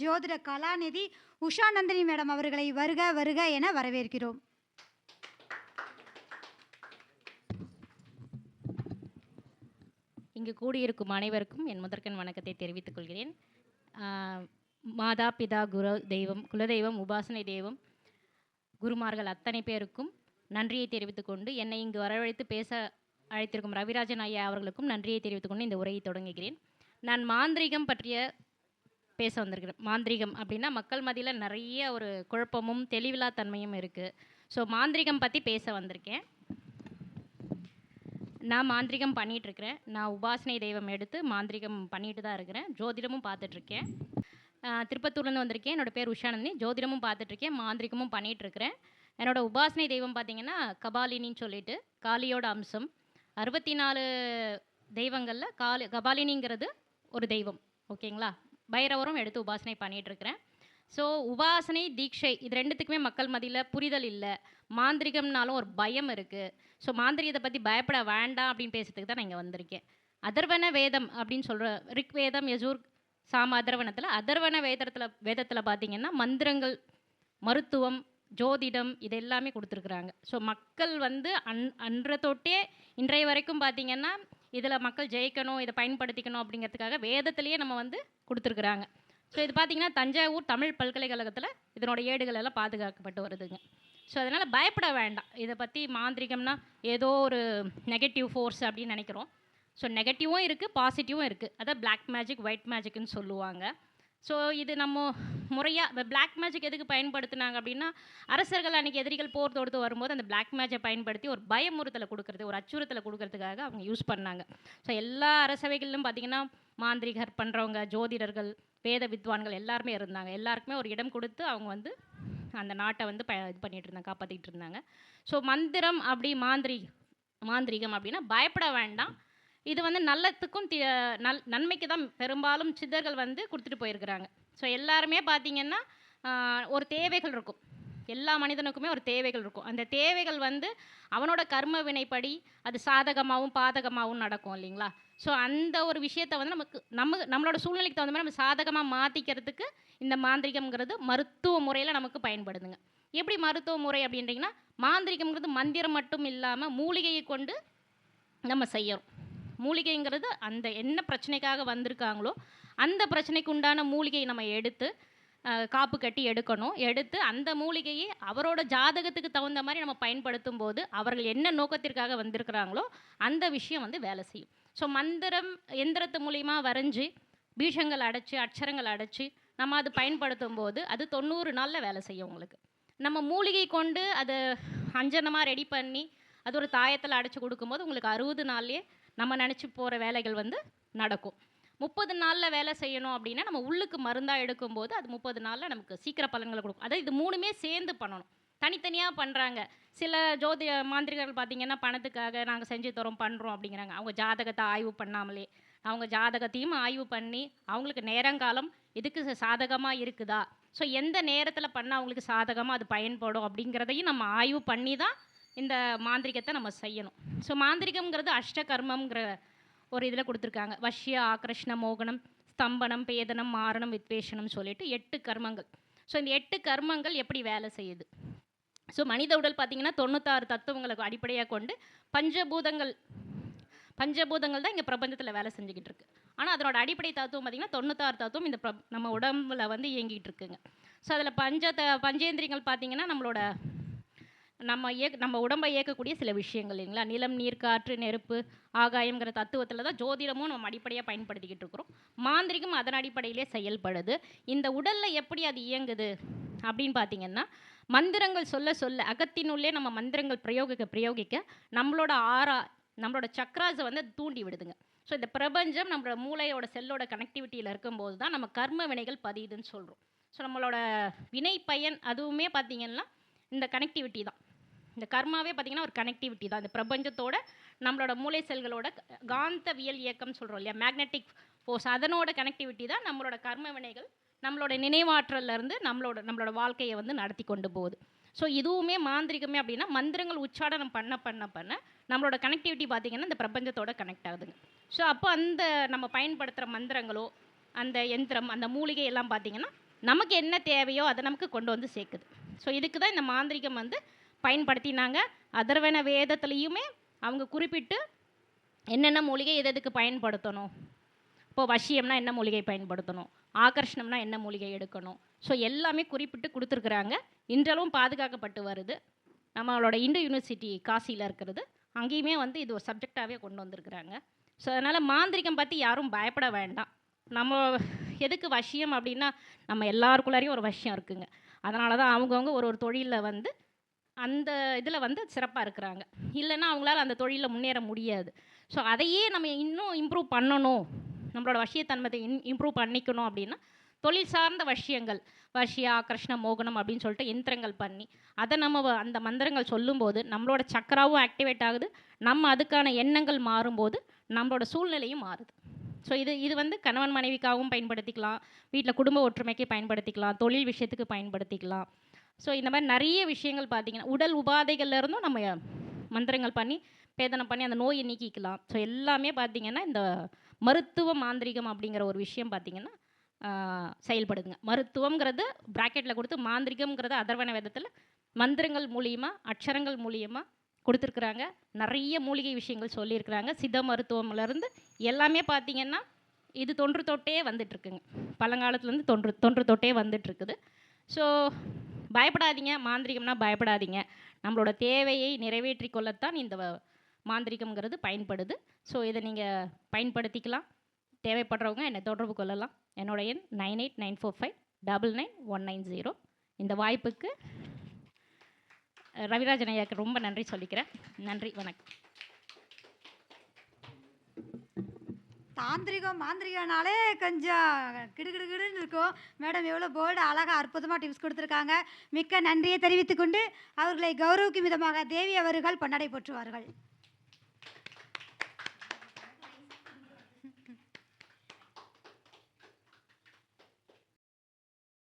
ஜோதிட கலாநிதி உஷா நந்தினி மேடம் அவர்களை வருக வருக என வரவேற்கிறோம். இங்கு கூடியிருக்கும் அனைவருக்கும் என் முதற்கண் வணக்கத்தை தெரிவித்துக் கொள்கிறேன். மாதா பிதா குரு தெய்வம் குலதெய்வம் உபாசனை தெய்வம் குருமார்கள் அத்தனை பேருக்கும் நன்றியை தெரிவித்துக் கொண்டு என்னை இங்கு வரவழைத்து பேச அழைத்திருக்கும் ரவிராஜன் ஐயா அவர்களுக்கும் நன்றியை தெரிவித்துக் கொண்டு இந்த உரையை தொடங்குகிறேன். நான் மாந்திரீகம் பற்றிய பேச வந்திருக்கிறேன் மாந்திரிகம் அப்படின்னா மக்கள் மத்தியில் நிறைய ஒரு குழப்பமும் தெளிவில்லா தன்மையும் இருக்குது ஸோ மாந்திரிகம் பற்றி பேச வந்திருக்கேன். நான் மாந்திரிகம் பண்ணிகிட்ருக்கிறேன் நான் உபாசனை தெய்வம் எடுத்து மாந்திரிகம் பண்ணிட்டு தான் இருக்கிறேன். ஜோதிடமும் பார்த்துட்ருக்கேன் திருப்பத்தூர்லேருந்து வந்திருக்கேன். என்னோடய பேர் உஷானந்தி. ஜோதிடமும் பார்த்துட்ருக்கேன் மாந்திரிகமும் பண்ணிகிட்ருக்கிறேன் என்னோடய உபாசனை தெய்வம் பார்த்திங்கன்னா கபாலினின்னு சொல்லிட்டு காளியோட அம்சம். அறுபத்தி நாலு தெய்வங்களில் காலி கபாலினிங்கிறது ஒரு தெய்வம். ஓகேங்களா? பைரவரும் எடுத்து உபாசனை பண்ணிட்டு இருக்கிறேன் ஸோ உபாசனை தீட்சை இது ரெண்டுத்துக்குமே மக்கள் மதியில் புரிதல் இல்லை. மாந்திரிகம்னாலும் ஒரு பயம் இருக்குது ஸோ மாந்திரிகத்தை பற்றி பயப்பட வேண்டாம் அப்படின்னு பேசுறதுக்கு தான் நான் இங்கே வந்திருக்கேன். அதர்வன வேதம் அப்படின்னு சொல்கிற ரிக் வேதம் யஜூர் சாம அதர்வனத்தில் அதர்வன வேதத்தில் வேதத்தில் பார்த்தீங்கன்னா மந்திரங்கள் மருத்துவம் ஜோதிடம் இது எல்லாமே கொடுத்துருக்குறாங்க. ஸோ மக்கள் வந்து அன் அன்ற தொட்டே இன்றைய வரைக்கும் பார்த்தீங்கன்னா இதில் மக்கள் ஜெயிக்கணும் இதை பயன்படுத்திக்கணும் அப்படிங்கிறதுக்காக வேதத்திலேயே நம்ம வந்து கொடுத்துருக்குறாங்க. ஸோ இது பார்த்தீங்கன்னா தஞ்சாவூர் தமிழ் பல்கலைக்கழகத்தில் இதனோட ஏடுகள் எல்லாம் பாதுகாக்கப்பட்டு வருதுங்க. ஸோ அதனால் பயப்பட வேண்டாம். இதை பற்றி மாந்திரிகம்னா ஏதோ ஒரு நெகட்டிவ் ஃபோர்ஸ் அப்படின்னு நினைக்கிறோம். ஸோ நெகட்டிவும் இருக்குது பாசிட்டிவும் இருக்குது அதான் பிளாக் மேஜிக் ஒயிட் மேஜிக்னு சொல்லுவாங்க. ஸோ இது நம்ம முறையாக Black மேஜிக் எதுக்கு பயன்படுத்துனாங்க அப்படின்னா அரசர்கள் அன்றைக்கி எதிரிகள் போர் தொடுத்து வரும்போது அந்த பிளாக் மேஜை பயன்படுத்தி ஒரு பயமுறுத்தலை கொடுக்கறது ஒரு அச்சுறுத்தலை கொடுக்கறதுக்காக அவங்க யூஸ் பண்ணாங்க. ஸோ எல்லா அரசவைகளிலும் பார்த்திங்கன்னா மாந்திரிகர் பண்ணுறவங்க ஜோதிடர்கள் வேத வித்வான்கள் எல்லாருமே இருந்தாங்க. எல்லாருக்குமே ஒரு இடம் கொடுத்து அவங்க வந்து அந்த நாட்டை வந்து ப இது பண்ணிகிட்டு இருந்தாங்க காப்பாற்றிக்கிட்டு இருந்தாங்க. ஸோ மந்திரம் அப்படி மாந்திரி மாந்திரிகம் அப்படின்னா பயப்பட வேண்டாம். இது வந்து நல்லத்துக்கும் தி நல் நன்மைக்கு தான் பெரும்பாலும் சித்தர்கள் வந்து கொடுத்துட்டு போயிருக்கிறாங்க. ஸோ எல்லாருமே பார்த்தீங்கன்னா ஒரு தேவைகள் இருக்கும். எல்லா மனிதனுக்குமே ஒரு தேவைகள் இருக்கும். அந்த தேவைகள் வந்து அவனோட கர்ம வினைப்படி அது சாதகமாகவும் பாதகமாகவும் நடக்கும் இல்லைங்களா? ஸோ அந்த ஒரு விஷயத்தை வந்து நமக்கு நம்ம நம்மளோட சூழ்நிலைக்கு தகுந்த மாதிரி நம்ம சாதகமாக மாற்றிக்கிறதுக்கு இந்த மாந்திரிகம்ங்கிறது மருத்துவ முறையில் நமக்கு பயன்படுதுங்க. எப்படி மருத்துவ முறை அப்படின்றீங்கன்னா மாந்திரிகம்ங்கிறது மந்திரம் மட்டும் இல்லாமல் மூலிகையை கொண்டு நம்ம செய்யறோம். மூலிகைங்கிறது அந்த என்ன பிரச்சனைக்காக வந்திருக்காங்களோ அந்த பிரச்சனைக்கு உண்டான மூலிகையை நம்ம எடுத்து காப்பு கட்டி எடுக்கணும். எடுத்து அந்த மூலிகையை அவரோட ஜாதகத்துக்கு தகுந்த மாதிரி நம்ம பயன்படுத்தும் போது அவர்கள் என்ன நோக்கத்திற்காக வந்திருக்கிறாங்களோ அந்த விஷயம் வந்து வேலை செய்யும். ஸோ மந்திரம் எந்திரத்து மூலியமாக வரைஞ்சி பீஷங்கள் அடைச்சி அட்சரங்கள் அடைச்சி நம்ம அது பயன்படுத்தும் போது அது தொண்ணூறு நாளில் வேலை செய்யும் உங்களுக்கு. நம்ம மூலிகை கொண்டு அதை அஞ்சனமாக ரெடி பண்ணி அது ஒரு தாயத்தில் அடைச்சி கொடுக்கும்போது உங்களுக்கு அறுபது நாள்லேயே நம்ம நினச்சி போகிற வேலைகள் வந்து நடக்கும். முப்பது நாளில் வேலை செய்யணும் அப்படின்னா நம்ம உள்ளுக்கு மருந்தாக எடுக்கும்போது அது முப்பது நாளில் நமக்கு சீக்கிர பலன்களை கொடுக்கும். அதாவது இது மூணுமே சேர்ந்து பண்ணணும். தனித்தனியாக பண்ணுறாங்க சில ஜோதி மாந்திரிகர்கள் பார்த்தீங்கன்னா பணத்துக்காக நாங்கள் செஞ்சு தரோம் பண்ணுறோம் அப்படிங்கிறாங்க. அவங்க ஜாதகத்தை ஆய்வு பண்ணாமலே. அவங்க ஜாதகத்தையும் ஆய்வு பண்ணி அவங்களுக்கு நேரங்காலம் இதுக்கு சாதகமாக இருக்குதா? ஸோ எந்த நேரத்தில் பண்ணால் அவங்களுக்கு சாதகமாக அது பயன்படும் அப்படிங்கிறதையும் நம்ம ஆய்வு பண்ணி தான் இந்த மாந்திரிகத்தை நம்ம செய்யணும். ஸோ மாந்திரிகம்ங்கிறது அஷ்டகர்மம்ங்கிற ஒரு இதில் கொடுத்துருக்காங்க. வஷ்ய ஆக்ரஷ்ண மோகனம் ஸ்தம்பனம் பேதனம் மாரணம் வித்வேஷனம் சொல்லிட்டு எட்டு கர்மங்கள். ஸோ இந்த எட்டு கர்மங்கள் எப்படி வேலை செய்யுது? ஸோ மனித உடல் பார்த்திங்கன்னா தொண்ணூத்தாறு தத்துவங்களை அடிப்படையாக கொண்டு பஞ்சபூதங்கள் பஞ்சபூதங்கள் தான் இங்கே பிரபஞ்சத்தில் வேலை செஞ்சுக்கிட்டு இருக்கு. ஆனால் அதனோட அடிப்படை தத்துவம் பார்த்திங்கன்னா தொண்ணூத்தாறு தத்துவம் இந்த பிரப் நம்ம உடம்புல வந்து இயங்கிகிட்டு இருக்குங்க. ஸோ அதில் பஞ்ச த பஞ்சேந்திரியங்கள் பார்த்தீங்கன்னா நம்மளோட நம்ம இயக்க நம்ம உடம்பை இயக்கக்கூடிய சில விஷயங்கள் இல்லைங்களா? நிலம் நீர் காற்று நெருப்பு ஆகாயங்கிற தத்துவத்தில் தான் ஜோதிடமும் நம்ம அடிப்படையாக பயன்படுத்திக்கிட்டு இருக்கிறோம். மாந்திரிகம் அதன் அடிப்படையிலே செயல்படுது. இந்த உடலில் எப்படி அது இயங்குது அப்படின்னு பார்த்தீங்கன்னா மந்திரங்கள் சொல்ல சொல்ல அகத்தினுள்ளே நம்ம மந்திரங்கள் பிரயோகிக்க பிரயோகிக்க நம்மளோட ஆறா நம்மளோட சக்ராஸை வந்து அது தூண்டி விடுதுங்க. ஸோ இந்த பிரபஞ்சம் நம்மளோட மூளையோட செல்லோட கனெக்டிவிட்டியில் இருக்கும்போது தான் நம்ம கர்ம வினைகள் பதியுதுன்னு சொல்கிறோம் ஸோ நம்மளோட வினை பயன் அதுவுமே பார்த்தீங்கன்னா இந்த கனெக்டிவிட்டி தான். இந்த கர்மாவே பார்த்திங்கன்னா ஒரு கனெக்டிவிட்டி தான். இந்த பிரபஞ்சத்தோட நம்மளோட மூளை செல்களோட காந்தவியல் இயக்கம் சொல்கிறோம் இல்லையா? மேக்னெட்டிக் ஃபோர்ஸ் அதனோட கனெக்டிவிட்டி தான் நம்மளோட கர்ம வினைகள் நம்மளோட நினைவாற்றல்லேருந்து நம்மளோட நம்மளோட வாழ்க்கையை வந்து நடத்தி கொண்டு போகுது. ஸோ இதுவுமே மாந்திரிகமே அப்படின்னா மந்திரங்கள் உச்சாடனம் பண்ண பண்ண பண்ண நம்மளோட கனெக்டிவிட்டி பார்த்திங்கன்னா இந்த பிரபஞ்சத்தோட கனெக்ட் ஆகுதுங்க. ஸோ அப்போ அந்த நம்ம பயன்படுத்துகிற மந்திரங்களோ அந்த எந்திரம் அந்த மூலிகை எல்லாம் பார்த்திங்கன்னா நமக்கு என்ன தேவையோ அதை நமக்கு கொண்டு வந்து சேர்க்குது. ஸோ இதுக்கு தான் இந்த மாந்திரிகம் வந்து பயன்படுத்தினாங்க. அதர்வன வேதத்துலேயுமே அவங்க குறிப்பிட்டு என்னென்ன மூலிகை எது எதுக்கு பயன்படுத்தணும்? இப்போ வசியம்னா என்ன மூலிகை பயன்படுத்தணும்? ஆகர்ஷணம்னா என்ன மூலிகை எடுக்கணும்? ஸோ எல்லாமே குறிப்பிட்டு கொடுத்துருக்குறாங்க. இன்றளவும் பாதுகாக்கப்பட்டு வருது. நம்மளோட இந்து யூனிவர்சிட்டி காசியில் இருக்கிறது. அங்கேயுமே வந்து இது ஒரு சப்ஜெக்டாகவே கொண்டு வந்திருக்கிறாங்க. ஸோ அதனால் மாந்திரிகம் பற்றி யாரும் பயப்பட வேண்டாம். நம்ம எதுக்கு வசியம் அப்படின்னா நம்ம எல்லாருக்குள்ளாரையும் ஒரு வசியம் இருக்குங்க. அதனால தான் அவங்கவுங்க ஒரு ஒரு தொழிலில் வந்து அந்த இதில் வந்து சிறப்பாக இருக்கிறாங்க. இல்லைன்னா அவங்களால அந்த தொழிலில் முன்னேற முடியாது. ஸோ அதையே நம்ம இன்னும் இம்ப்ரூவ் பண்ணணும். நம்மளோட வசியத்தன்மத்தை இன் இம்ப்ரூவ் பண்ணிக்கணும் அப்படின்னா தொழில் சார்ந்த வசியங்கள் வசிய கிருஷ்ண மோகனம் அப்படின்னு சொல்லிட்டு யந்திரங்கள் பண்ணி அதை நம்ம வ- அந்த மந்திரங்கள் சொல்லும்போது நம்மளோட சக்கராவும் ஆக்டிவேட் ஆகுது. நம்ம அதுக்கான எண்ணங்கள் மாறும்போது நம்மளோட சூழ்நிலையும் மாறுது. ஸோ இது இது வந்து கணவன் மனைவிக்காகவும் பயன்படுத்திக்கலாம். வீட்டில் குடும்ப ஒற்றுமைக்கு பயன்படுத்திக்கலாம். தொழில் விஷயத்துக்கு பயன்படுத்திக்கலாம். ஸோ இந்த மாதிரி நிறைய விஷயங்கள் பார்த்தீங்கன்னா உடல் உபாதைகள்ல இருந்தும் நம்ம மந்திரங்கள் பண்ணி பேதனை பண்ணி அந்த நோயை நீக்கிக்கலாம். ஸோ எல்லாமே பார்த்தீங்கன்னா இந்த மருத்துவ மாந்திரிகம் அப்படிங்கிற ஒரு விஷயம் பார்த்தீங்கன்னா செயல்படுதுங்க. மருத்துவங்கிறது ப்ராக்கெட்டில் கொடுத்து மாந்திரிகம்ங்கிறது அதர்வன விதத்தில் மந்திரங்கள் மூலியமாக அக்ஷரங்கள் மூலியமாக கொடுத்துருக்குறாங்க. நிறைய மூலிகை விஷயங்கள் சொல்லியிருக்கிறாங்க. சித்த மருத்துவம்லேருந்து எல்லாமே பார்த்தீங்கன்னா இது தொன்று தொட்டே வந்துட்டுருக்குங்க. பழங்காலத்துலேருந்து தொன்று தொன்று தொட்டே வந்துட்டுருக்குது. ஸோ பயப்படாதீங்க. மாந்திரிகம்னா பயப்படாதீங்க. நம்மளோட தேவையை நிறைவேற்றி கொள்ளத்தான் இந்த மாந்திரிகம்ங்கிறது பயன்படுது. ஸோ இதை நீங்கள் பயன்படுத்திக்கலாம். தேவைப்படுறவங்க என்னை தொடர்பு கொள்ளலாம். என்னோட எண் nine eight nine four five double nine one nine zero. இந்த வாய்ப்புக்கு ரவிராஜன் ஐயாக்கு ரொம்ப நன்றி சொல்லிக்கிறேன். நன்றி. வணக்கம். தாந்திரிகம் மாந்திரிகம்னாலே கொஞ்சம் கிடுகிடுகிடுன்னு இருக்கும். மேடம் எவ்வளோ போர்டு அழகாக அற்புதமாக டிப்ஸ் கொடுத்துருக்காங்க. மிக்க நன்றியை தெரிவித்துக்கொண்டு அவர்களை கௌரவிக்கும் விதமாக தேவி அவர்கள் பண்ணடை போற்றுவார்கள்.